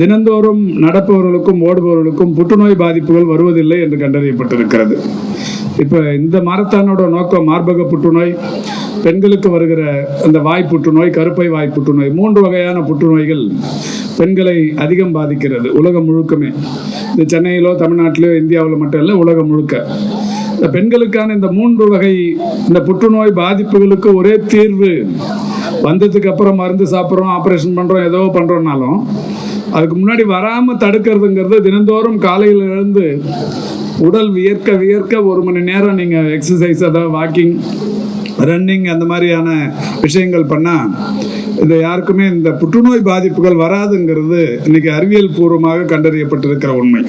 தினந்தோறும் நடப்பவர்களுக்கும் ஓடுபவர்களுக்கும் புற்றுநோய் பாதிப்புகள் வருவதில்லை என்று கண்டறியப்பட்டிருக்கிறது. இப்போ இந்த மாரத்தானோட நோக்கம் மார்பக புற்றுநோய் பெண்களுக்கு வருகிற அந்த வாய் புற்றுநோய் கருப்பை வாய் புற்றுநோய் மூன்று வகையான புற்றுநோய்கள் பெண்களை அதிகம் பாதிக்கிறது உலகம் முழுக்கமே. இந்த சென்னையிலோ தமிழ்நாட்டிலோ இந்தியாவில் மட்டும் இல்லை உலகம் முழுக்க. இந்த பெண்களுக்கான இந்த மூன்று வகை இந்த புற்றுநோய் பாதிப்புகளுக்கு ஒரே தீர்வு வந்ததுக்கு அப்புறம் மருந்து சாப்பிட்றோம் ஆப்ரேஷன் பண்ணுறோம் ஏதோ பண்ணுறோம்னாலும் அதுக்கு முன்னாடி வராமல் தடுக்கிறதுங்கிறது தினந்தோறும் காலையில் எழுந்து உடல் வியர்க்க வியர்க்க ஒரு மணி நேரம் நீங்கள் எக்ஸசைஸ் அதாவது வாக்கிங் ரன்னிங் அந்த மாதிரியான விஷயங்கள் பண்ணால் இது யாருக்குமே இந்த புற்றுநோய் பாதிப்புகள் வராதுங்கிறது இன்னைக்கு அறிவியல் பூர்வமாக கண்டறியப்பட்டிருக்கிற உண்மை.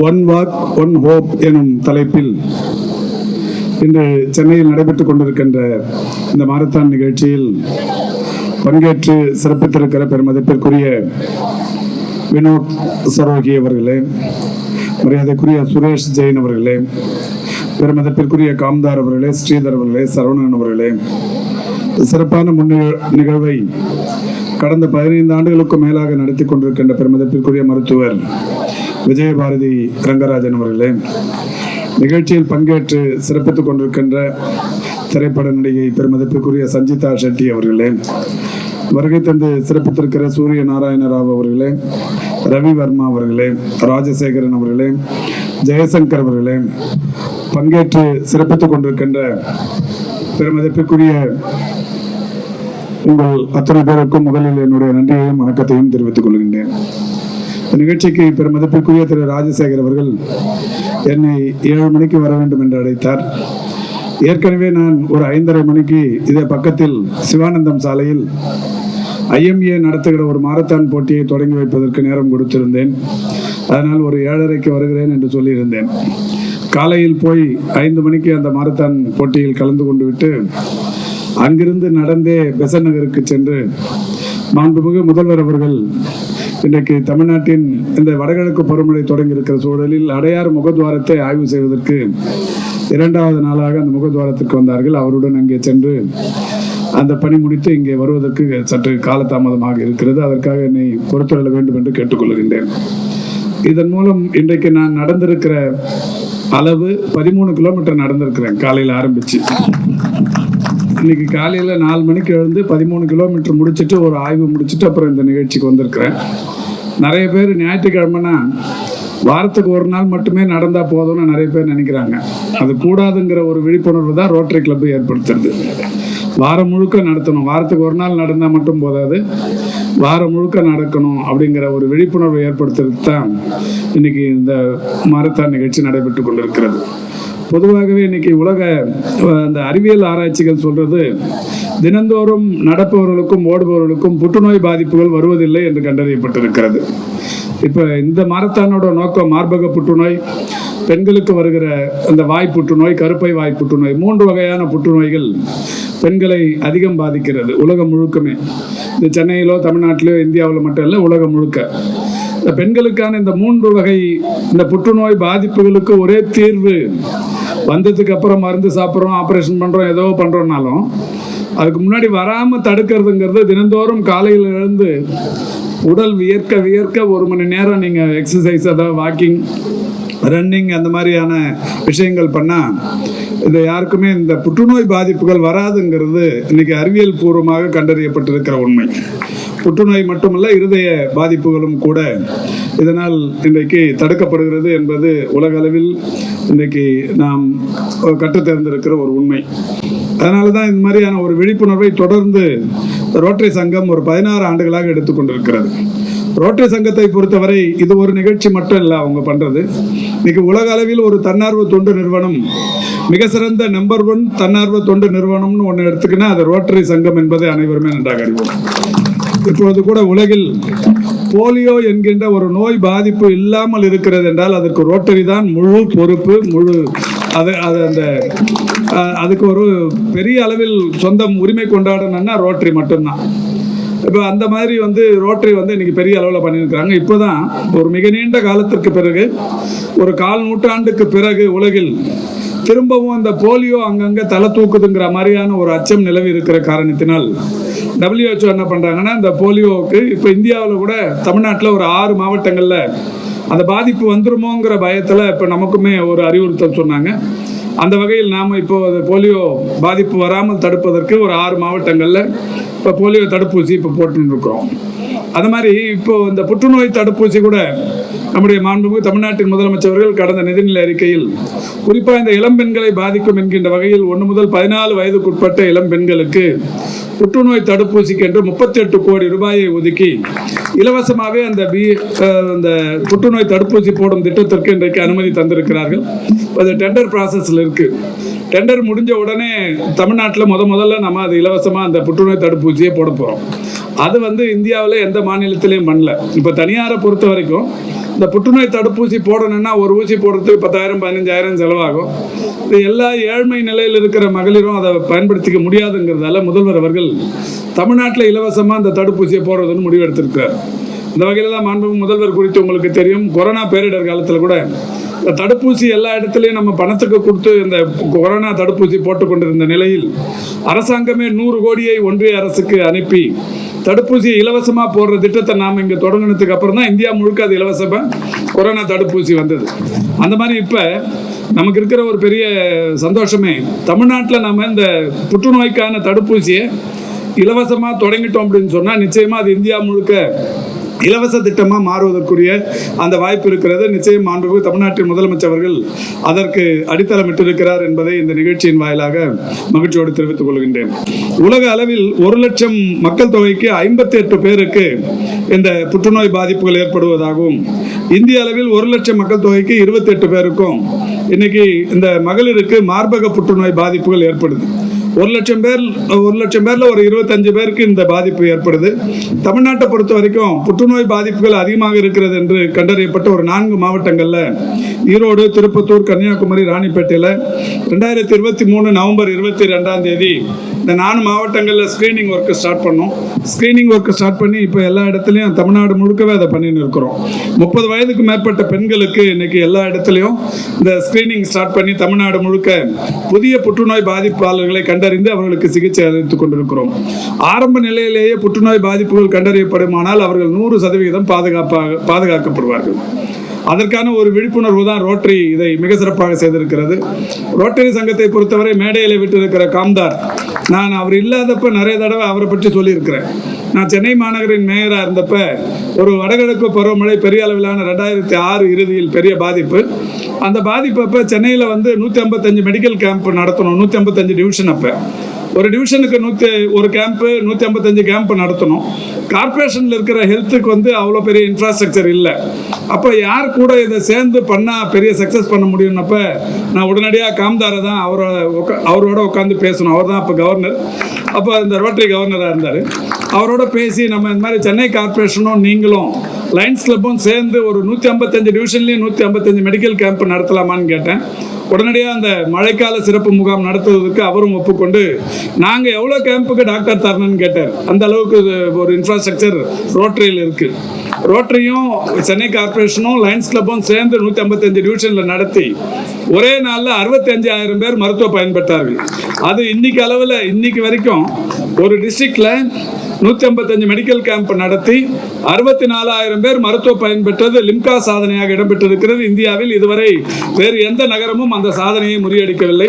ஒன் வாக் ஒன் ஹோப் எனும் தலைப்பில் இன்று சென்னையில் நடைபெற்றுக் கொண்டிருக்கின்ற இந்த மாரத்தான் நிகழ்ச்சியில் பங்கேற்று சிறப்பித்திருக்கிற பெருமதிப்பிற்குரிய வினோத் சரோகி அவர்களே மரியாதைக்குரிய சுரேஷ் ஜெயின் அவர்களே பெருமதிப்பிற்குரிய காம்தார் அவர்களே ஸ்ரீதர் அவர்களே சரவணன் அவர்களே சிறப்பான முன் நிகழ்வை கடந்த பதினைந்து ஆண்டுகளுக்கும் மேலாக நடத்தி கொண்டிருக்கின்ற பெருமதிப்பிற்குரிய மருத்துவர் விஜயபாரதி ரங்கராஜன் அவர்களே நிகழ்ச்சியில் பங்கேற்று சிறப்பித்துக் கொண்டிருக்கின்ற திரைப்பட நடிகை பெருமதிப்புக்குரிய சஞ்சிதா ஷெட்டி அவர்களே வருகை தந்து சிறப்பித்திருக்கிற சூரிய நாராயண ராவ் அவர்களே ரவி வர்மா அவர்களே ராஜசேகரன் அவர்களே ஜெயசங்கர் அவர்களே பங்கேற்று சிறப்பித்துக் கொண்டிருக்கின்ற பெருமதிப்பிற்குரிய உங்கள் அத்தனை பேருக்கும் முதலில் என்னுடைய நன்றியையும் வணக்கத்தையும் தெரிவித்துக் கொள்கின்றேன். நிகழ்ச்சிக்கு பெருமதிப்பிற்குரிய திரு ராஜசேகர் அவர்கள் என்னை ஏழு மணிக்கு வர வேண்டும் என்று அழைத்தார். ஏற்கனவே நான் ஒரு ஐந்தரை மணிக்கு இதே பக்கத்தில் சிவானந்தம் சாலையில் ஐஎம்ஏ நடத்துகிற ஒரு மாரத்தான் போட்டியை தொடங்கி வைப்பதற்கு நேரம் கொடுத்திருந்தேன். அதனால் ஒரு ஏழரைக்கு வருகிறேன் என்று சொல்லியிருந்தேன். காலையில் போய் ஐந்து மணிக்கு அந்த மாரத்தான் போட்டியில் கலந்து கொண்டு விட்டு அங்கிருந்து நடந்தே பெசன் நகருக்கு சென்று மாண்புமிகு முதல்வர் அவர்கள் இன்றைக்கு தமிழ்நாட்டின் இந்த வடகிழக்கு பருவமழை தொடங்கி இருக்கிற சூழலில் அடையார் முகத்வாரத்தை ஆய்வு செய்வதற்கு இரண்டாவது நாளாக அந்த முகத்வாரத்திற்கு வந்தார்கள். அவருடன் அங்கே சென்று அந்த பணி முடித்து இங்கே வருவதற்கு சற்று காலதாமதமாக இருக்கிறது. அதற்காக என்னை பொறுத்துள்ள வேண்டும் என்று கேட்டுக்கொள்கின்றேன். இதன் மூலம் இன்றைக்கு நான் நடந்திருக்கிற அளவு பதிமூணு கிலோமீட்டர் நடந்திருக்கிறேன். காலையில் ஆரம்பிச்சு. இன்னைக்கு காலையில் நாலு மணிக்கு எழுந்து பதிமூணு கிலோமீட்டர் முடிச்சுட்டு ஒரு ஆய்வு முடிச்சுட்டு அப்புறம் இந்த நிகழ்ச்சிக்கு வந்திருக்கிறேன். நிறைய பேர் ஞாயிற்றுக்கிழமைனா வாரத்துக்கு ஒரு நாள் மட்டுமே நடந்தா போதும்னு நிறைய பேர் நினைக்கிறாங்க. அது கூடாதுங்கிற ஒரு விழிப்புணர்வு தான் ரோட்டரி கிளப் ஏற்படுத்துறது. வாரம் முழுக்க நடத்தணும். வாரத்துக்கு ஒரு நாள் நடந்தால் மட்டும் போதாது. வாரம் முழுக்க நடக்கணும் அப்படிங்கிற ஒரு விழிப்புணர்வு ஏற்படுத்துறதுக்கு தான் இன்னைக்கு இந்த மாரத்தான் நிகழ்ச்சி நடைபெற்று கொண்டிருக்கிறது. பொதுவாகவே இன்னைக்கு உலக அந்த அறிவியல் ஆராய்ச்சிகள் சொல்றது தினந்தோறும் நடப்பவர்களுக்கும் ஓடுபவர்களுக்கும் புற்றுநோய் பாதிப்புகள் வருவதில்லை என்று கண்டறியப்பட்டிருக்கிறது. இப்போ இந்த மாரத்தானோட நோக்கம் மார்பக புற்றுநோய் பெண்களுக்கு வருகிற அந்த வாய் புற்றுநோய் கருப்பை வாய் புற்றுநோய் மூன்று வகையான புற்றுநோய்கள் பெண்களை அதிகம் பாதிக்கிறது உலகம் முழுக்கமே. இந்த சென்னையிலோ தமிழ்நாட்டிலோ இந்தியாவில் மட்டும் இல்லை உலகம் முழுக்க. இந்த பெண்களுக்கான இந்த மூன்று வகை இந்த புற்றுநோய் பாதிப்புகளுக்கு ஒரே தீர்வு வந்ததுக்கு அப்புறம் மருந்து சாப்பிட்றோம் ஆப்ரேஷன் பண்ணுறோம் ஏதோ பண்ணுறோம்னாலும் அதுக்கு முன்னாடி வராமல் தடுக்கிறதுங்கிறது தினந்தோறும் காலையில் எழுந்து உடல் வியர்க்க வியர்க்க ஒரு மணி நேரம் நீங்கள் எக்ஸசைஸ் அதாவது வாக்கிங் ரன்னிங் அந்த மாதிரியான விஷயங்கள் பண்ணால் இது யாருக்குமே இந்த புற்றுநோய் பாதிப்புகள் வராதுங்கிறது இன்னைக்கு அறிவியல் பூர்வமாக கண்டறியப்பட்டிருக்கிற உண்மை. புற்றுநோய் மட்டுமல்ல இருதய பாதிப்புகளும் கூட இதனால் இன்றைக்கு தடுக்கப்படுகிறது என்பது உலக அளவில் இன்றைக்கு நாம் கற்றுத்தேர்ந்திருக்கிற ஒரு உண்மை. அதனால தான் இந்த மாதிரியான ஒரு விழிப்புணர்வை தொடர்ந்து ரோட்டரி சங்கம் ஒரு பதினாறு ஆண்டுகளாக எடுத்துக்கொண்டிருக்கிறது ரோட்டரி சங்கத்தை பொறுத்தவரை இது ஒரு நிகழ்ச்சி மட்டும் இல்லை அவங்க பண்ணுறது இன்னைக்கு உலக அளவில் ஒரு தன்னார்வ தொண்டு நிறுவனம் மிக சிறந்த நம்பர் ஒன் தன்னார்வ தொண்டு நிறுவனம்னு ஒன்று எடுத்துக்கினா அது ரோட்டரி சங்கம் என்பதை அனைவருமே நன்றாக அறிவோம். இப்பொழுது கூட உலகில் போலியோ என்கின்ற ஒரு நோய் பாதிப்பு இல்லாமல் இருக்கிறது என்றால் அதற்கு ரோட்டரி தான் முழு பொறுப்பு முழு அது அது அந்த அதுக்கு ஒரு பெரிய அளவில் சொந்தம் உரிமை கொண்டாடணும்னா ரோட்டரி மட்டும்தான். இப்போ அந்த மாதிரி வந்து ரோட்டரி வந்து இன்னைக்கு பெரிய அளவில் பண்ணியிருக்கிறாங்க. இப்போதான் ஒரு மிக நீண்ட காலத்திற்கு பிறகு ஒரு கால் நூற்றாண்டுக்கு பிறகு உலகில் திரும்பவும் அந்த போலியோ அங்கங்கே தலை தூக்குதுங்கிற மாதிரியான ஒரு அச்சம் நிலவி இருக்கிற காரணத்தினால் டபிள்யூஹெச்ஓ என்ன பண்ணுறாங்கன்னா இந்த போலியோவுக்கு இப்போ இந்தியாவில் கூட தமிழ்நாட்டில் ஒரு ஆறு மாவட்டங்களில் அந்த பாதிப்பு வந்துருமோங்கிற பயத்தில் இப்போ நமக்குமே ஒரு அறிவுறுத்தல் சொன்னாங்க. அந்த வகையில் நாம் இப்போ அது போலியோ பாதிப்பு வராமல் தடுப்பதற்கு ஒரு ஆறு மாவட்டங்களில் இப்போ போலியோ தடுப்பூசி இப்போ போட்டுன்னு அது மாதிரி இப்போது இந்த புற்றுநோய் தடுப்பூசி கூட நம்முடைய மாண்புமிகு தமிழ்நாட்டின் முதலமைச்சர்கள் கடந்த நிதிநிலை அறிக்கையில் குறிப்பாக இந்த இளம் பெண்களை பாதிக்கும் என்கின்ற வகையில் ஒன்று முதல் பதினாலு வயதுக்குட்பட்ட இளம்பெண்களுக்கு புற்றுநோய் தடுப்பூசிக்கு என்று கோடி ரூபாயை ஒதுக்கி இலவசமாகவே அந்த பி அந்த புற்றுநோய் தடுப்பூசி போடும் திட்டத்திற்கு இன்றைக்கு அனுமதி தந்திருக்கிறார்கள். அது டெண்டர் ப்ராசஸில் இருக்குது டெண்டர் முடிஞ்ச உடனே தமிழ்நாட்டில் முத முதல்ல நம்ம அது இலவசமாக அந்த புற்றுநோய் தடுப்பூசியை போட போகிறோம் அது வந்து இந்தியாவில் எந்த மாநிலத்திலையும் பண்ணல. இப்போ தனியாரை பொறுத்த வரைக்கும் இந்த புற்றுநோய் தடுப்பூசி போடணும்னா ஒரு ஊசி போடுறதுக்கு பத்தாயிரம் பதினஞ்சாயிரம் செலவாகும். இது எல்லா ஏழ்மை நிலையில் இருக்கிற மகளிரும் அதை பயன்படுத்திக்க முடியாதுங்கிறதால முதல்வர் அவர்கள் தமிழ்நாட்டில் இலவசமாக அந்த தடுப்பூசியை போடுறதுன்னு முடிவெடுத்திருக்கிறார். இந்த வகையில் தான் மாண்பு முதல்வர் குறித்து உங்களுக்கு தெரியும். கொரோனா பேரிடர் காலத்தில் கூட இந்த தடுப்பூசி எல்லா இடத்துலையும் நம்ம பணத்துக்கு கொடுத்து இந்த கொரோனா தடுப்பூசி போட்டு கொண்டிருந்த நிலையில் அரசாங்கமே நூறு கோடியை ஒன்றிய அரசுக்கு அனுப்பி தடுப்பூசியை இலவசமாக போடுற திட்டத்தை நாம் இங்கே தொடங்கினதுக்கு அப்புறம் தான் இந்தியா முழுக்க அது இலவசமாக கொரோனா தடுப்பூசி வந்தது. அந்த மாதிரி இப்போ நமக்கு இருக்கிற ஒரு பெரிய சந்தோஷமே தமிழ்நாட்டில் நம்ம இந்த புற்றுநோய்க்கான தடுப்பூசியை இலவசமாக தொடங்கிட்டோம் அப்படின்னு சொன்னால் நிச்சயமாக அது இந்தியா முழுக்க இலவச திட்டமாக மாறுவதற்குரிய அந்த வாய்ப்பு இருக்கிறது. நிச்சயம் மாண்புமிகு தமிழ்நாட்டின் முதலமைச்சர் அவர்கள் அதற்கு அடித்தளமிட்டிருக்கிறார் என்பதை இந்த நிகழ்ச்சியின் வாயிலாக மகிழ்ச்சியோடு தெரிவித்துக் கொள்கின்றேன். உலக அளவில் ஒரு லட்சம் மக்கள் தொகைக்கு ஐம்பத்தி எட்டு பேருக்கு இந்த புற்றுநோய் பாதிப்புகள் ஏற்படுவதாகவும் இந்திய அளவில் ஒரு லட்சம் மக்கள் தொகைக்கு இருபத்தி எட்டு பேருக்கும் இன்னைக்கு இந்த மகளிருக்கு மார்பக புற்றுநோய் பாதிப்புகள் ஏற்படுது. ஒரு லட்சம் பேர் ஒரு லட்சம் பேர்ல ஒரு இருபத்தஞ்சு பேருக்கு இந்த பாதிப்பு ஏற்படுது. தமிழ்நாட்டை பொறுத்த வரைக்கும் புற்றுநோய் பாதிப்புகள் அதிகமாக இருக்கிறது என்று கண்டறியப்பட்ட ஒரு நான்கு மாவட்டங்கள்ல ஈரோடு திருப்பத்தூர் கன்னியாகுமரி ராணிப்பேட்டையில் ரெண்டாயிரத்தி இருபத்தி மூணு நவம்பர் இருபத்தி ரெண்டாம் தேதி இந்த நாலு மாவட்டங்களில் ஸ்க்ரீனிங் ஒர்க்கு ஸ்டார்ட் பண்ணோம். ஸ்க்ரீனிங் ஒர்க்கு ஸ்டார்ட் பண்ணி இப்போ எல்லா இடத்துலையும் தமிழ்நாடு முழுக்கவே அதை பண்ணின்னு இருக்கிறோம். முப்பது வயதுக்கு மேற்பட்ட பெண்களுக்கு இன்னைக்கு எல்லா இடத்துலையும் இந்த ஸ்க்ரீனிங் ஸ்டார்ட் பண்ணி தமிழ்நாடு முழுக்க புதிய புற்றுநோய் பாதிப்பாளர்களை கண்டறிந்து அவர்களுக்கு சிகிச்சை அளித்துக் கொண்டிருக்கிறோம். ஆரம்ப நிலையிலேயே புற்றுநோய் பாதிப்புகள் கண்டறியப்படுமானால் அவர்கள் நூறு சதவிகிதம் பாதுகாப்பாக பாதுகாக்கப்படுவார்கள். அதற்கான ஒரு விழிப்புணர்வு தான் ரோட்டரி இதை மிக சிறப்பாக செய்திருக்கிறது. ரோட்டரி சங்கத்தை பொறுத்தவரை மேடையில் விட்டிருக்கிற காம்தார் நான் அவர் இல்லாதப்ப நிறைய தடவை அவரை பற்றி சொல்லியிருக்கிறேன். நான் சென்னை மாநகரின் மேயராக இருந்தப்ப ஒரு வடகிழக்கு பருவமழை பெரிய அளவிலான ரெண்டாயிரத்தி ஆறு இறுதியில் பெரிய பாதிப்பு. அந்த பாதிப்பு அப்போ சென்னையில் வந்து நூற்றி ஐம்பத்தஞ்சு மெடிக்கல் கேம்ப் நடத்தணும். நூற்றி ஐம்பத்தஞ்சு டிவிஷன் அப்போ. ஒரு டிவிஷனுக்கு நூற்றி ஒரு கேம்ப்பு நூற்றி ஐம்பத்தஞ்சு கேம்ப் நடத்தணும். கார்ப்பரேஷனில் இருக்கிற ஹெல்த்துக்கு வந்து அவ்வளோ பெரிய இன்ஃப்ராஸ்ட்ரக்சர் இல்லை. அப்போ யார் கூட இதை சேர்ந்து பண்ணால் பெரிய சக்ஸஸ் பண்ண முடியும்னப்ப நான் உடனடியாக காம்தாரை தான் அவரோட உக்கா- அவரோட உட்காந்து பேசணும். அவர் தான் அப்போ கவர்னர் அப்போ இந்த ரோட்டரி கவர்னராக இருந்தார். அவரோட பேசி நம்ம இந்த மாதிரி சென்னை கார்ப்பரேஷனும் நீங்களும் லைன்ஸ் கிளப்பும் சேர்ந்து ஒரு நூற்றி ஐம்பத்தஞ்சு டிவிஷன்லேயும் நூற்றி ஐம்பத்தஞ்சு மெடிக்கல் கேம்ப் நடத்தலாமான்னு கேட்டேன். உடனடியாக அந்த மழைக்கால சிறப்பு முகாம் நடத்துவதற்கு அவரும் ஒப்புக்கொண்டு நாங்கள் எவ்வளோ கேம்புக்கு டாக்டர் தரணும்னு கேட்டார். அந்த அளவுக்கு இது ஒரு இன்ஃப்ராஸ்ட்ரக்சர் ரோட்டரியில் இருக்குது ரோட்டரியும் சென்னை கார்ப்பரேஷனும் லைன்ஸ் கிளப்பும் சேர்ந்து நூற்றி ஐம்பத்தஞ்சு டிவிஷனில் நடத்தி ஒரே நாளில் அறுபத்தஞ்சாயிரம் பேர் மருத்துவ பயன்பெற்றார்கள். அது இன்னைக்கு அளவில் இன்னைக்கு வரைக்கும் ஒரு டிஸ்ட்ரிக்டில் நூற்றி ஐம்பத்தஞ்சு மெடிக்கல் கேம்ப் நடத்தி அறுபத்தி நாலாயிரம் பேர் மருத்துவ பயன்பெற்றது லிம்கா சாதனையாக இடம்பெற்றிருக்கிறது. இந்தியாவில் இதுவரை வேறு எந்த நகரமும் அந்த சாதனையை முறியடிக்கவில்லை.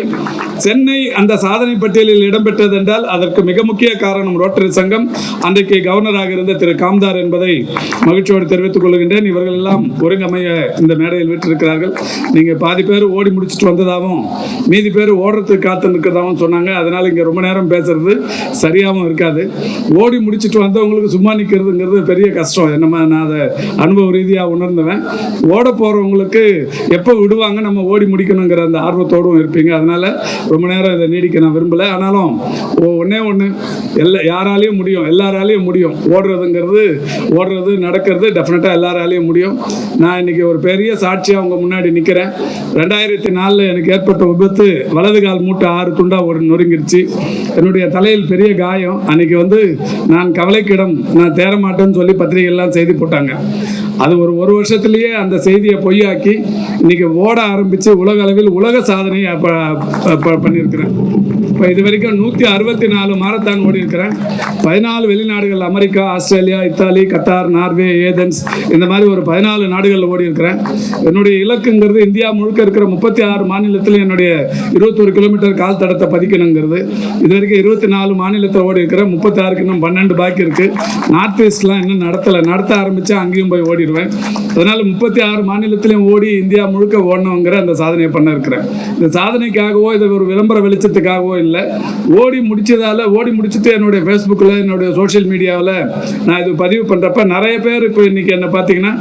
சென்னை அந்த சாதனை பட்டியலில் இடம்பெற்றது என்றால் அதற்கு மிக முக்கிய காரணம் ரோட்டரி சங்கம். அன்றைக்கு கவர்னராக இருந்த திரு காம்தார் என்பதை மகிழ்ச்சியோடு தெரிவித்துக் கொள்கின்றேன். இவர்கள் எல்லாம் ஒருங்கமைய இந்த மேடையில் விட்டிருக்கிறார்கள் நீங்கள் பாதி பேர் ஓடி முடிச்சுட்டு வந்ததாகவும் மீதி பேர் ஓடுறதுக்கு காத்து நிற்கிறதாகவும் சொன்னாங்க. அதனால் இங்கே ரொம்ப நேரம் பேசுறது சரியாகவும் இருக்காது. ஓடி முடிச்சுட்டு வந்தவங்களுக்கு சும்மா நிற்கிறதுங்கிறது பெரிய கஷ்டம். என்னமா நான் அதை அனுபவ ரீதியாக உணர்ந்தவன். ஓட போகிறவங்களுக்கு எப்போ விடுவாங்க நம்ம ஓடி முடிக்கணுங்கிற அந்த ஆர்வத்தோடும் இருப்பீங்க. அதனால் ரொம்ப நேரம் இதை நீடிக்க நான் விரும்பலை. ஆனாலும் ஒன்றே ஒன்று எல்லா யாராலையும் முடியும். எல்லாராலையும் முடியும். ஓடுறதுங்கிறது ஓடுறது நடக்கிறது டெஃபினட்டாக எல்லாராலையும் முடியும். நான் இன்னைக்கு ஒரு பெரிய சாட்சியாக உங்கள் முன்னாடி நிற்கிறேன் ரெண்டாயிரத்தி நாலில் எனக்கு ஏற்பட்ட விபத்து வலது கால் மூட்டை ஆறு துண்டா ஒரு நொறுங்கிருச்சு. என்னுடைய தலையில் பெரிய காயம். அன்னைக்கு வந்து நான் கவலைக்கிடம் நான் தேர மாட்டேன்னு சொல்லி பத்திரிகைகள்லாம் செய்தி போட்டாங்க. அது ஒரு ஒரு வருஷத்துலேயே அந்த செய்தியை பொய்யாக்கி இன்னைக்கு ஓட ஆரம்பித்து உலக அளவில் உலக சாதனையை பண்ணியிருக்கிறேன். இப்போ இது வரைக்கும் நூற்றி அறுபத்தி நாலு மாரத்தான் ஓடி இருக்கிறேன் பதினாலு வெளிநாடுகள் America Australia Italy Qatar Norway Athens இந்த மாதிரி ஒரு பதினாலு நாடுகளில் ஓடி இருக்கிறேன் என்னுடைய இலக்குங்கிறது இந்தியா முழுக்க இருக்கிற முப்பத்தி ஆறு மாநிலத்தில் என்னுடைய இருபத்தொரு கிலோமீட்டர் கால் தடத்தை பதிக்கணுங்கிறது. இது வரைக்கும் இருபத்தி நாலு மாநிலத்தில் ஓடி இருக்கிறேன் முப்பத்தாறுக்கு இன்னும் பன்னெண்டு பாக்கி இருக்குது நார்த் ஈஸ்ட்லாம் இன்னும் நடத்தலை. நடத்த ஆரம்பித்தா அங்கேயும் போய் ஓடிடுவேன் அதனால் முப்பத்தி ஆறு மாநிலத்திலையும் ஓடி இந்தியா முழுக்க ஓடணுங்கிற அந்த சாதனையை பண்ண இருக்கிறேன். இந்த சாதனைக்காகவோ இதை ஒரு விளம்பர வெளிச்சத்துக்காகவோ இல்லை. ஓடி முடிச்சதால ஓடி முடிச்சுட்டு என்னுடைய ஃபேஸ்புக்கில் என்னுடைய சோஷியல் மீடியாவில் நான் இது பதிவு பண்ணுறப்ப நிறைய பேர் இப்போ இன்னைக்கு என்னை பார்த்தீங்கன்னா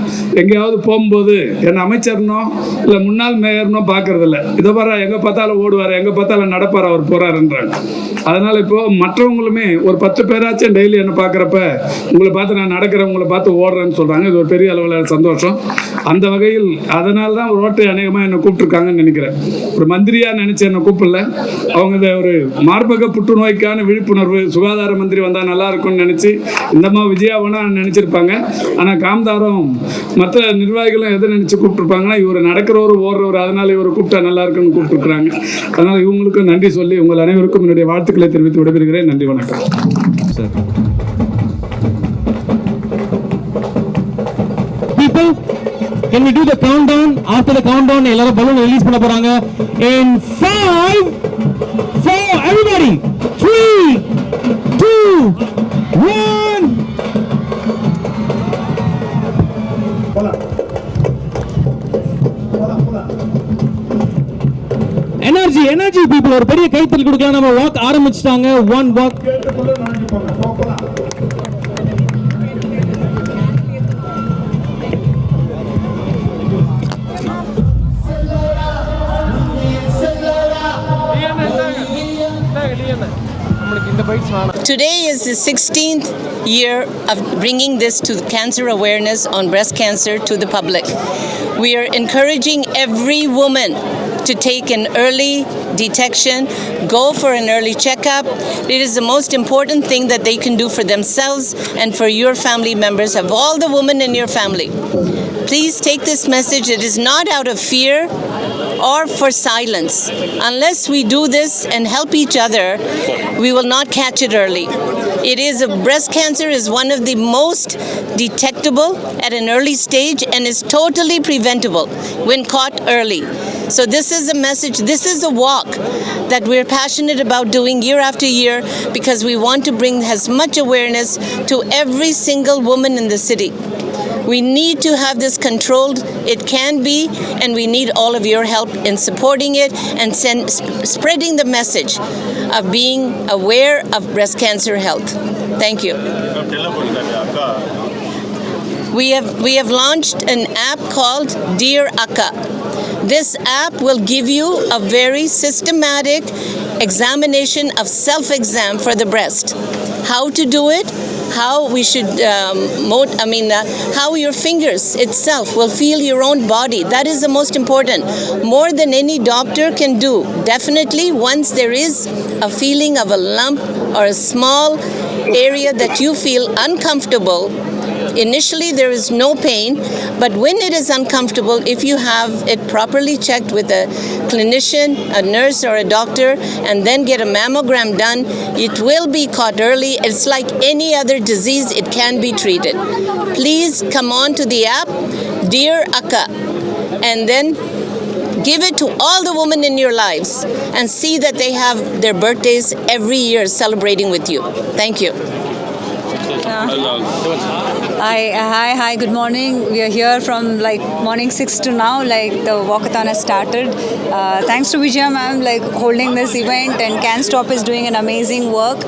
எங்கேயாவது போகும்போது என்னை அமைச்சர்னோ இல்லை முன்னாள் மேயர்னோ பார்க்கறதில்ல இதை வர எங்கே பார்த்தாலும் ஓடுவார் எங்கே பார்த்தாலும் நடப்பார் அவர் போகிறாருன்றாங்க அதனால் இப்போ மற்றவங்களுமே ஒரு பத்து பேராச்சும் டெய்லி என்னை பார்க்குறப்ப உங்களை பார்த்து நான் நடக்கிறேன் உங்களை பார்த்து ஓடுறேன்னு சொல்கிறாங்க இது ஒரு பெரிய அளவில் சந்தோஷம். அந்த வகையில் அதனால தான் ரோட்டை அநேகமாக என்னை கூப்பிட்ருக்காங்கன்னு நினைக்கிறேன். ஒரு மந்திரியாக நினச்சி என்னை கூப்பிடல. அவங்க இதை ஒரு மார்பக புற்றுநோய்க்கான விழிப்புணர்வு சுகாதார மந்திரி வந்தால் நல்லா இருக்கும்னு நினச்சி இந்தம்மா விஜயாவனா நினச்சிருப்பாங்க. ஆனால் காம்தாரம் மற்ற நிர்வாகிகளும் எதை நினச்சி கூப்பிட்ருப்பாங்கன்னா இவர் நடக்கிறவர் ஓடுறவர் அதனால இவரை கூப்பிட்டா நல்லா இருக்குன்னு கூப்பிட்டுருக்குறாங்க. அதனால் இவங்களுக்கும் நன்றி சொல்லி உங்கள் அனைவருக்கும் என்னுடைய வாழ்த்துக்களை தெரிவித்து விடைபெறுகிறேன். நன்றி வணக்கம். people can we do the countdown? After the countdown எல்லாரும் பலூன் ரிலீஸ் பண்ண போறாங்க. In 5 4 everybody 3 2 1 energy energy people ஒரு பெரிய கைத்தல் கொடுக்கலாம் நம்ம வாக் ஆரம்பிச்சிட்டாங்க. One walk Today is the 16th year of bringing this to cancer awareness on breast cancer to the public. We are encouraging every woman to take an early detection, go for an early checkup. It is the most important thing that they can do for themselves and for your family members, of all the women in your family. Please take this message. It is not out of fear or for silence. Unless we do this and help each other, we will not catch it early. It is breast cancer is one of the most detectable at an early stage and is totally preventable when caught early. So this is a message, this is a walk that we're passionate about doing year after year because we want to bring as much awareness to every single woman in the city. We need to have this controlled. It can be, and we need all of your help in supporting it and send, sp- spreading the message of being aware of breast cancer health. Thank you. We have we have launched an app called Dear Akka. This app will give you a very systematic examination of self-exam for the breast. How to do it, how we should, um, I mean, uh, how your fingers itself will feel your own body. That is the most important. More than any doctor can do. Definitely, once there is a feeling of a lump or a small area that you feel uncomfortable, Initially, there is no pain, but when it is uncomfortable, if you have it properly checked with a clinician, a nurse, or a doctor, and then get a mammogram done, it will be caught early. It's like any other disease, it can be treated. Please come on to the app, Dear Akka, and then give it to all the women in your lives and see that they have their birthdays every year celebrating with you. Thank you. Uh-huh. Hi, hi, hi. Good morning. We are here from like morning six to now. Like the walkathon has started. Uh, thanks to Vijaya ma'am, like holding this event, and Can Stop is doing an amazing work.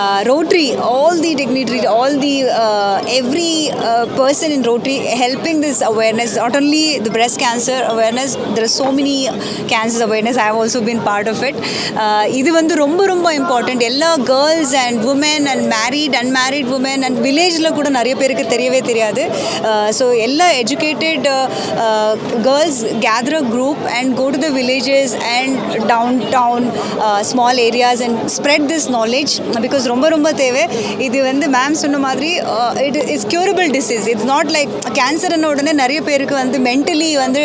Uh, Rotary, all the dignitaries, all the uh, every uh, person in Rotary helping this awareness. Not only the breast cancer awareness, there are so many cancers awareness. I have also been part of it. Uh, இது வந்து ரொம்ப ரொம்ப important எல்லா girls and women and married unmarried women and and வில்லேஜில் கூட நிறைய பேருக்கு தெரியவே தெரியாது. Uh, ஸோ எல்லா educated girls gather a group and go to the villages and town town small areas and spread this knowledge because ரொம்ப ரொம்ப தேவை. இது வந்து மேம் சொன்ன மாதிரி it is curable disease it's not like கேன்சர்ன உடனே நிறைய பேருக்கு வந்து மென்டலி வந்து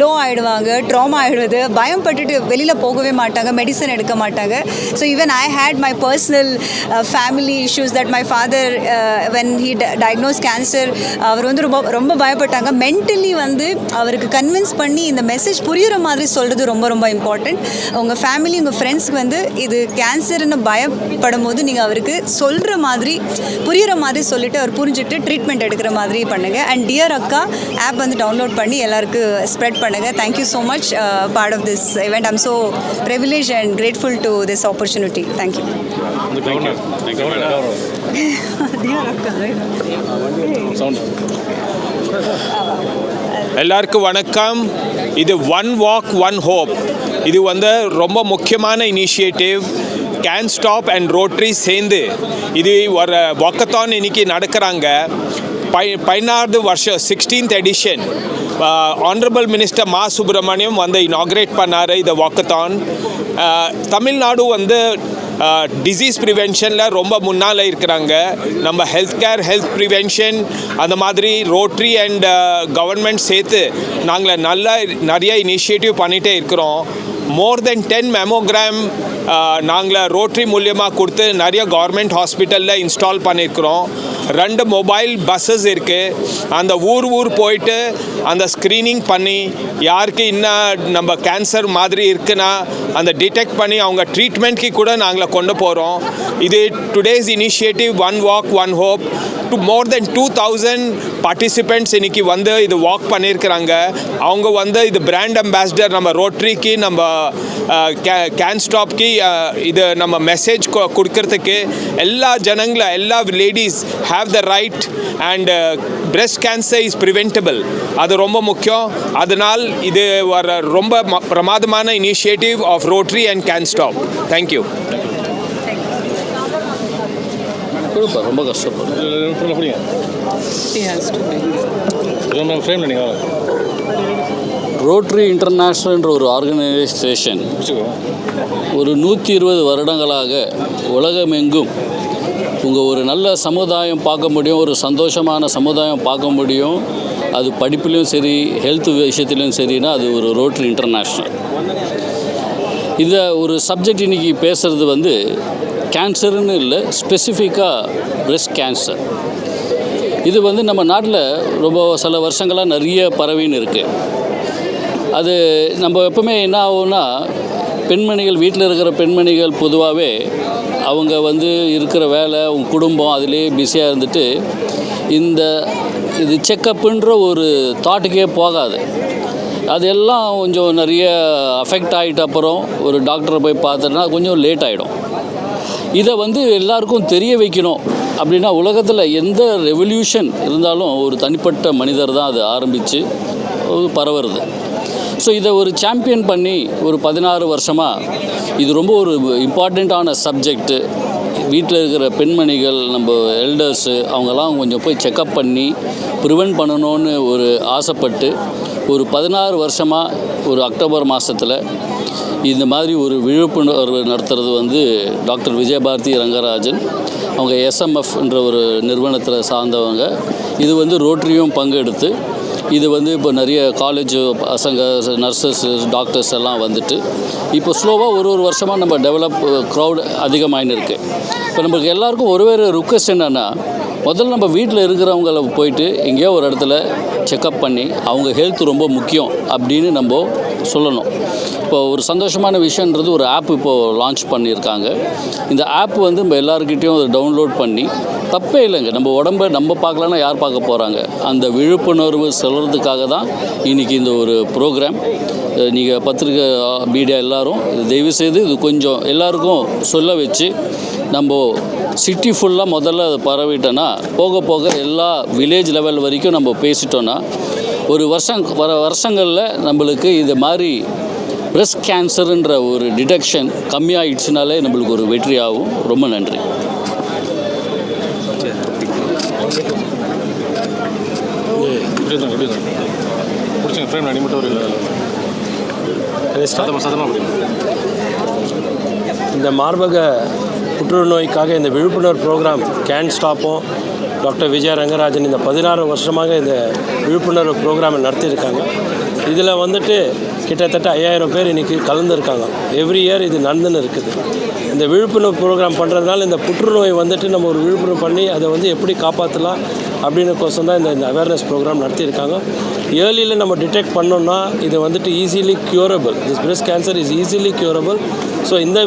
லோ ஆகிடுவாங்க ட்ராமா ஆகிடுவது பயம் பட்டுட்டு வெளியில் போகவே மாட்டாங்க மெடிசன் எடுக்க மாட்டாங்க. So even I had my personal family issues that my father when he diagnose cancer அவர் வந்து ரொம்ப ரொம்ப பயப்பட்டாங்க. மென்டலி வந்து அவருக்கு கன்வின்ஸ் பண்ணி இந்த மெசேஜ் புரியுற மாதிரி சொல்கிறது ரொம்ப ரொம்ப இம்பார்ட்டண்ட் உங்கள் ஃபேமிலி உங்கள் ஃப்ரெண்ட்ஸ்க்கு வந்து இது கேன்சர்னு பயப்படும் போது நீங்கள் அவருக்கு சொல்கிற மாதிரி புரியுற மாதிரி சொல்லிவிட்டு அவர் புரிஞ்சுட்டு ட்ரீட்மெண்ட் எடுக்கிற மாதிரி பண்ணுங்கள் அண்ட் டியர் அக்கா ஆப் வந்து டவுன்லோட் பண்ணி எல்லாருக்கும் ஸ்ப்ரெட் பண்ணுங்கள் thank you so much part of this event I'm so privilege and grateful to this opportunity thank you dear எல்லாருக்கும் வணக்கம். இது ஒன் வாக் ஒன் ஹோப் இது வந்து ரொம்ப முக்கியமான initiative Can Stop and Rotary சேர்ந்து இது ஒரு ஒக்கத்தான் இன்னைக்கு நடக்கிறாங்க. பை பதினாறு வருஷம் சிக்ஸ்டீன்த் எடிஷன் ஆனரபிள் மினிஸ்டர் மா சுப்பிரமணியம் வந்து இனாக்ரேட் பண்ணார் இதை வாக்கத்தான் தமிழ்நாடு வந்து டிசீஸ் ப்ரிவென்ஷனில் ரொம்ப முன்னால் இருக்கிறாங்க. நம்ம ஹெல்த் கேர் ஹெல்த் ப்ரிவென்ஷன் அந்த மாதிரி ரோட்ரி அண்ட் கவர்மெண்ட் சேர்த்து நாங்கள் நல்லா நிறைய இனிஷியேட்டிவ் பண்ணிகிட்டே இருக்கிறோம். மோர் தென் டென் மெமோகிராம் நாங்கள் ரோட்ரி மூலியமாக கொடுத்து நிறைய கவர்மெண்ட் ஹாஸ்பிட்டலில் இன்ஸ்டால் பண்ணியிருக்கிறோம் ரெண்டு மொபைல் பஸ்ஸஸ் இருக்குது அந்த ஊர் ஊர் போயிட்டு அந்த ஸ்க்ரீனிங் பண்ணி யாருக்கு இன்னும் நம்ம கேன்சர் மாதிரி இருக்குன்னா அந்த டிடெக்ட் பண்ணி அவங்க ட்ரீட்மெண்ட்க்கு கூட நாங்கள் கொண்டு போகிறோம் இது today's initiative one walk one hope to more than two thousand participants இன்னைக்கு வந்து இது வாக் பண்ணியிருக்கிறாங்க. அவங்க வந்து இது பிராண்ட் அம்பாசிடர் நம்ம ரோட்ரிக்கு நம்ம கேன் ஸ்டாப்க்கு இது நம்ம மெசேஜ் கொடுக்கறதுக்கு எல்லா ஜனங்களை எல்லா ladies have the right and breast cancer is preventable அது ரொம்ப முக்கியம். அதனால் இது வர ரொம்ப ம- பிரமாதமான initiative of Rotary and Can Stop thank you கொடுப்பா ரொம்ப கஷ்டப்படும் ஃப்ரேமில் நீங்கள் ரோட்ரி இன்டர்நேஷ்னல்ன்ற ஒரு ஆர்கனைசேஷன் ஒரு நூற்றி இருபது வருடங்களாக உலகமெங்கும் உங்கள் ஒரு நல்ல சமுதாயம் பார்க்க முடியும் ஒரு சந்தோஷமான சமுதாயம் பார்க்க முடியும். அது படிப்புலேயும் சரி ஹெல்த் விஷயத்துலையும் சரின்னா அது ஒரு ரோட்ரி இன்டர்நேஷ்னல் இதை ஒரு சப்ஜெக்ட் இன்றைக்கி பேசுகிறது வந்து கேன்சருன்னு இல்லை ஸ்பெசிஃபிக்காக பிரெஸ்ட் கேன்சர் இது வந்து நம்ம நாட்டில் ரொம்ப சில வருஷங்களாக நிறைய பரவின்னு இருக்குது அது நம்ம எப்பவுமே என்ன ஆகும்னா பெண்மணிகள் வீட்டில் இருக்கிற பெண்மணிகள் பொதுவாகவே அவங்க வந்து இருக்கிற வேலை அவங்க குடும்பம் அதிலே பிஸியாக இருந்துட்டு இந்த இது செக்கப்புன்ற ஒரு தாட்டுக்கே போகாது. அதெல்லாம் கொஞ்சம் நிறைய அஃபெக்ட் ஆகிட்ட அப்புறம் ஒரு டாக்டரை போய் பார்த்தோன்னா கொஞ்சம் லேட் ஆகிடும் இதை வந்து எல்லாருக்கும் தெரிய வைக்கணும் அப்படின்னா உலகத்தில் எந்த ரெவல்யூஷன் இருந்தாலும் ஒரு தனிப்பட்ட மனிதர் தான் அது ஆரம்பித்து பரவுறது. ஸோ இதை ஒரு சாம்பியன் பண்ணி ஒரு பதினாறு வருஷமாக இது ரொம்ப ஒரு இம்பார்ட்டண்ட்டான சப்ஜெக்ட்டு வீட்டில் இருக்கிற பெண்மணிகள் நம்ம எல்டர்ஸு அவங்கெல்லாம் கொஞ்சம் போய் செக்கப் பண்ணி ப்ரிவென்ட் பண்ணணும்னு ஒரு ஆசைப்பட்டு ஒரு பதினாறு வருஷமாக ஒரு அக்டோபர் மாதத்தில் இந்த மாதிரி ஒரு விழிப்புணர்வு நடத்துறது வந்து டாக்டர் விஜயபாரதி ரங்கராஜன் அவங்க எஸ்எம்எஃப்ன்ற ஒரு நிறுவனத்தில் சார்ந்தவங்க. இது வந்து ரோட்டரியும் பங்கெடுத்து இது வந்து இப்போ நிறைய காலேஜ் பசங்க நர்சஸ் டாக்டர்ஸ் எல்லாம் வந்துட்டு இப்போ ஸ்லோவாக ஒரு ஒரு வருஷமாக நம்ம டெவலப் க்ரௌட் அதிகமாகின்னு இருக்குது இப்போ நம்மளுக்கு எல்லாருக்கும் ஒரு வேறு ரிக்வெஸ்ட் என்னென்னா முதல்ல நம்ம வீட்டில் இருக்கிறவங்கள போயிட்டு எங்கேயோ ஒரு இடத்துல செக்கப் பண்ணி அவங்க ஹெல்த் ரொம்ப முக்கியம் அப்படின்னு நம்ம சொல்லணும். இப்போ ஒரு சந்தோஷமான விஷயன்றது ஒரு ஆப் இப்போது லான்ச் பண்ணியிருக்காங்க. இந்த ஆப் வந்து நம்ம எல்லாருக்கிட்டேயும் அதை டவுன்லோட் பண்ணி தப்பே இல்லைங்க. நம்ம உடம்ப நம்ம பார்க்கலன்னா யார் பார்க்க போகிறாங்க அந்த விழிப்புணர்வு செல்றதுக்காக தான் இன்றைக்கி இந்த ஒரு ப்ரோக்ராம் நீங்கள் பத்திரிக்கை மீடியா எல்லாரும் தயவு செய்து இது கொஞ்சம் எல்லாருக்கும் சொல்ல வச்சு நம்ம சிட்டி ஃபுல்லாக முதல்ல அதை பரவிட்டோன்னா போக போக எல்லா வில்லேஜ் லெவல் வரைக்கும் நம்ம பேசிட்டோன்னா ஒரு வருஷம் வர வருஷங்களில் நம்மளுக்கு இது மாதிரி பிரஸ்ட் கேன்சருன்ற ஒரு டிடெக்ஷன் கம்மியாகிடுச்சுனாலே நம்மளுக்கு ஒரு வெற்றி ஆகும் ரொம்ப நன்றி. இந்த மார்பக புற்றுநோய்க்காக இந்த விழிப்புணர்வு ப்ரோக்ராம் கேன் ஸ்டாப்பும் டாக்டர் விஜய ரங்கராஜன் இந்த பதினாறு வருஷமாக இந்த விழிப்புணர்வு ப்ரோக்ராமை நடத்தியிருக்காங்க. இதில் வந்துட்டு கிட்டத்தட்ட ஐயாயிரம் பேர் இன்றைக்கி கலந்துருக்காங்க. எவ்ரி இயர் இது நடந்துன்னு இருக்குது. இந்த விழிப்புணர்வு ப்ரோக்ராம் பண்ணுறதுனால இந்த புற்றுநோய் வந்துட்டு நம்ம ஒரு விழிப்புணர்வு பண்ணி அதை வந்து எப்படி காப்பாற்றலாம் அப்படின்னு கோசம் தான் இந்த இந்த அவேர்னஸ் ப்ரோக்ராம் நடத்தியிருக்காங்க. ஏர்லியில் நம்ம டிடெக்ட் பண்ணோம்னா இது வந்துட்டு easily curable this breast cancer is easily curable so இந்த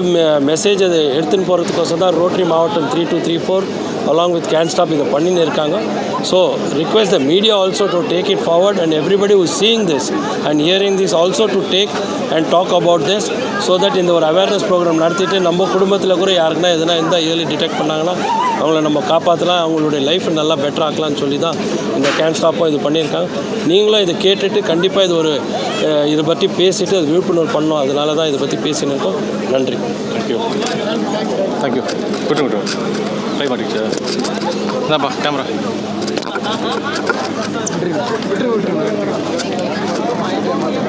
மெசேஜ் அதை எடுத்துன்னு போகிறதுக்கோசம் தான் ரோட்டரி மாவட்டம் three two three four along with Can Stop இதை பண்ணின்னு இருக்காங்க. So request the media also to take it forward and everybody who seeing this and hearing this also to take and talk about this so that இந்த ஒரு awareness program நடத்திட்டு நம்ம குடும்பத்தில் கூட யாருக்குன்னா எதனா இருந்தால் ஏர்லி டிடெக்ட் பண்ணாங்கன்னா அவங்கள நம்ம காப்பாற்றலாம் அவங்களுடைய லைஃப் நல்லா பெட்டர் ஆக்கலாம்னு சொல்லி தான் இந்த கேன் ஸ்டாப்பும் இது பண்ணியிருக்காங்க. நீங்களும் இதை கேட்டுட்டு கண்டிப்பாக இது ஒரு இதை பற்றி பேசிட்டு அது விழிப்புணர்வு பண்ணோம் அதனால தான் இதை பற்றி பேசினிருக்கோம் நன்றி தேங்க்யூ தேங்க்யூ விட்டு குட் ட்ரை மாட்டிக்கிச்சு இதாப்பா கேமரா விட்டு விட்டு